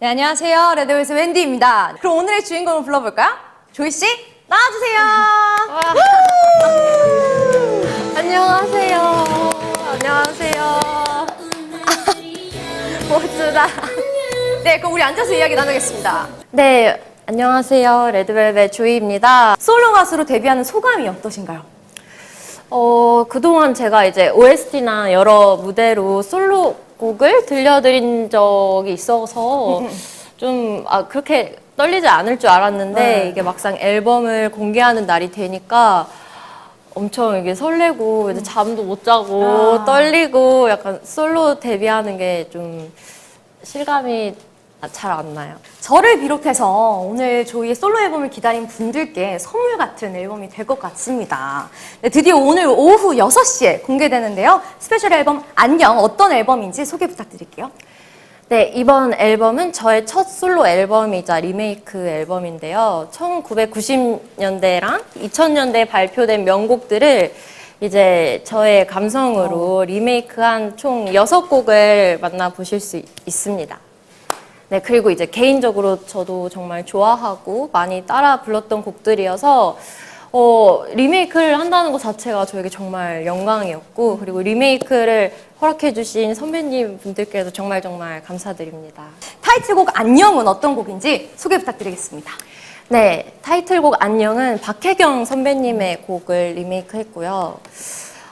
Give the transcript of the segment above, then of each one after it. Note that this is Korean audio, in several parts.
네, 안녕하세요. 레드벨스 웬디입니다. 그럼 오늘의 주인공을 불러볼까요? 조이 씨, 나와주세요. 안녕하세요. 안녕하세요. 모두다. 네, 그럼 우리 앉아서 이야기 나누겠습니다. 네, 안녕하세요. 레드벨벳 조이입니다. 솔로 가수로 데뷔하는 소감이 어떠신가요? 어, 그동안 제가 이제 OST나 여러 무대로 솔로 곡을 들려드린 적이 있어서 좀, 아, 그렇게 떨리지 않을 줄 알았는데 네. 이게 막상 앨범을 공개하는 날이 되니까 엄청 이게 설레고 이제 잠도 못 자고 아. 떨리고 약간 솔로 데뷔하는 게 좀 실감이 잘 안 나요. 저를 비롯해서 오늘 조이의 솔로 앨범을 기다린 분들께 선물 같은 앨범이 될 것 같습니다. 네, 드디어 오늘 오후 6시에 공개되는데요. 스페셜 앨범 안녕 어떤 앨범인지 소개 부탁드릴게요. 네, 이번 앨범은 저의 첫 솔로 앨범이자 리메이크 앨범인데요. 1990년대랑 2000년대에 발표된 명곡들을 이제 저의 감성으로 리메이크한 총 6곡을 만나보실 수 있습니다. 네, 그리고 이제 개인적으로 저도 정말 좋아하고 많이 따라 불렀던 곡들이어서 어, 리메이크를 한다는 것 자체가 저에게 정말 영광이었고 그리고 리메이크를 허락해 주신 선배님 분들께도 정말 정말 감사드립니다. 타이틀곡 안녕은 어떤 곡인지 소개 부탁드리겠습니다. 네, 타이틀곡 안녕은 박혜경 선배님의 곡을 리메이크 했고요.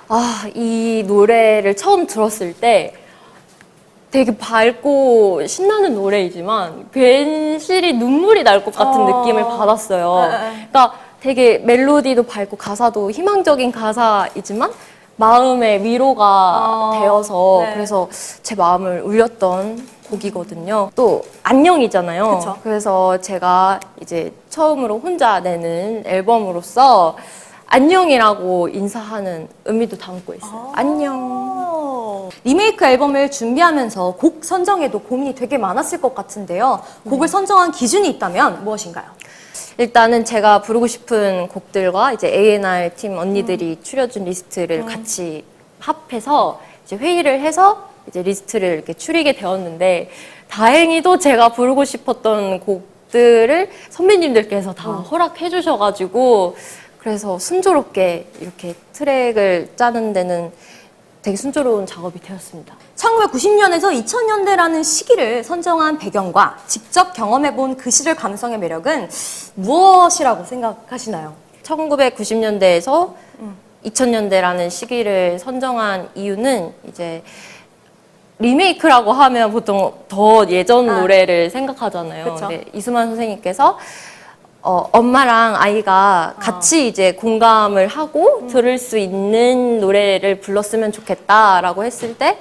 아, 이 노래를 처음 들었을 때 되게 밝고 신나는 노래이지만 괜시리 눈물이 날 것 같은 어. 느낌을 받았어요. 네, 네. 그러니까 되게 멜로디도 밝고 가사도 희망적인 가사이지만 마음의 위로가 어. 되어서 네. 그래서 제 마음을 울렸던 곡이거든요. 또 안녕이잖아요. 그쵸. 그래서 제가 이제 처음으로 혼자 내는 앨범으로서 안녕이라고 인사하는 의미도 담고 있어요. 안녕. 리메이크 앨범을 준비하면서 곡 선정에도 고민이 되게 많았을 것 같은데요. 곡을 선정한 기준이 있다면 무엇인가요? 일단은 제가 부르고 싶은 곡들과 이제 A&R 팀 언니들이 추려준 리스트를 같이 합해서 이제 회의를 해서 이제 리스트를 이렇게 추리게 되었는데 다행히도 제가 부르고 싶었던 곡들을 선배님들께서 다 허락해 주셔가지고 그래서 순조롭게 이렇게 트랙을 짜는 데는 되게 순조로운 작업이 되었습니다. 1990년에서 2000년대라는 시기를 선정한 배경과 직접 경험해본 그 시절 감성의 매력은 무엇이라고 생각하시나요? 1990년대에서 2000년대라는 시기를 선정한 이유는 이제 리메이크라고 하면 보통 더 예전 아. 노래를 생각하잖아요. 그쵸. 근데 이수만 선생님께서 어, 엄마랑 아이가 같이 이제 공감을 하고 들을 수 있는 노래를 불렀으면 좋겠다라고 했을 때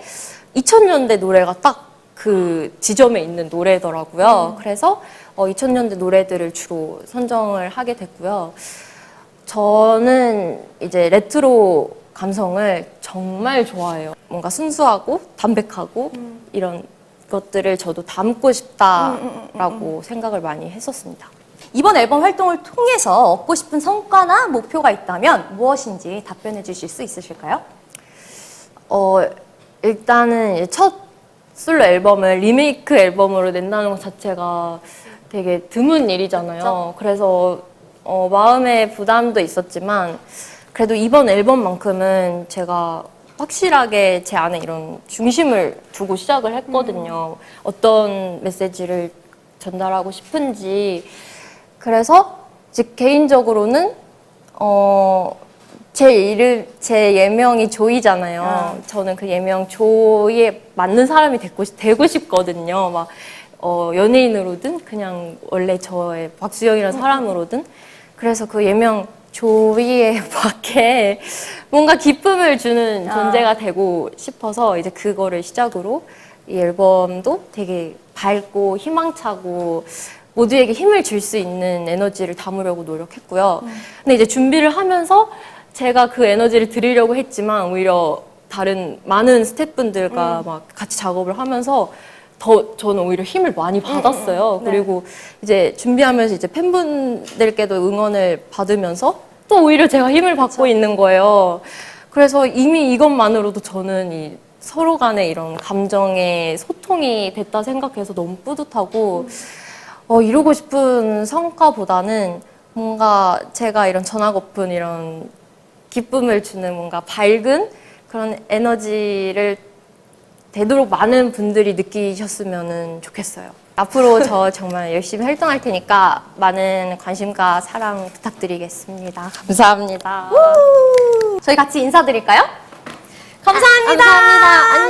2000년대 노래가 딱 그 지점에 있는 노래더라고요. 그래서 어, 2000년대 노래들을 주로 선정을 하게 됐고요. 저는 이제 레트로 감성을 정말 좋아해요. 뭔가 순수하고 담백하고 이런 것들을 저도 담고 싶다라고 생각을 많이 했었습니다. 이번 앨범 활동을 통해서 얻고 싶은 성과나 목표가 있다면 무엇인지 답변해 주실 수 있으실까요? 어, 일단은 첫 솔로 앨범을 리메이크 앨범으로 낸다는 것 자체가 되게 드문 일이잖아요. 그래서 어, 마음의 부담도 있었지만 그래도 이번 앨범만큼은 제가 확실하게 제 안에 이런 중심을 두고 시작을 했거든요. 어떤 메시지를 전달하고 싶은지. 그래서 즉 개인적으로는 어, 제 이름, 제 예명이 조이잖아요. 아. 저는 그 예명 조이에 맞는 사람이 되고, 싶- 되고 싶거든요. 막, 어, 연예인으로든, 그냥 원래 저의 박수영이라는 사람으로든. 그래서 그 예명 조이에 밖에 뭔가 기쁨을 주는 아. 존재가 되고 싶어서 이제 그거를 시작으로 이 앨범도 되게 밝고 희망차고 모두에게 힘을 줄 수 있는 에너지를 담으려고 노력했고요. 근데 이제 준비를 하면서 제가 그 에너지를 드리려고 했지만 오히려 다른 많은 스태프분들과 막 같이 작업을 하면서 더 저는 오히려 힘을 많이 받았어요. 네. 그리고 이제 준비하면서 이제 팬분들께도 응원을 받으면서 또 오히려 제가 힘을 받고 있는 거예요. 그래서 이미 이것만으로도 저는 이 서로 간의 이런 감정의 소통이 됐다 생각해서 너무 뿌듯하고 어, 이루고 싶은 성과보다는 뭔가 제가 이런 전화거픈 이런 기쁨을 주는 뭔가 밝은 그런 에너지를 되도록 많은 분들이 느끼셨으면 좋겠어요. 앞으로 저 정말 열심히 활동할 테니까 많은 관심과 사랑 부탁드리겠습니다. 감사합니다. 저희 같이 인사드릴까요? 감사합니다. 감사합니다. 안녕.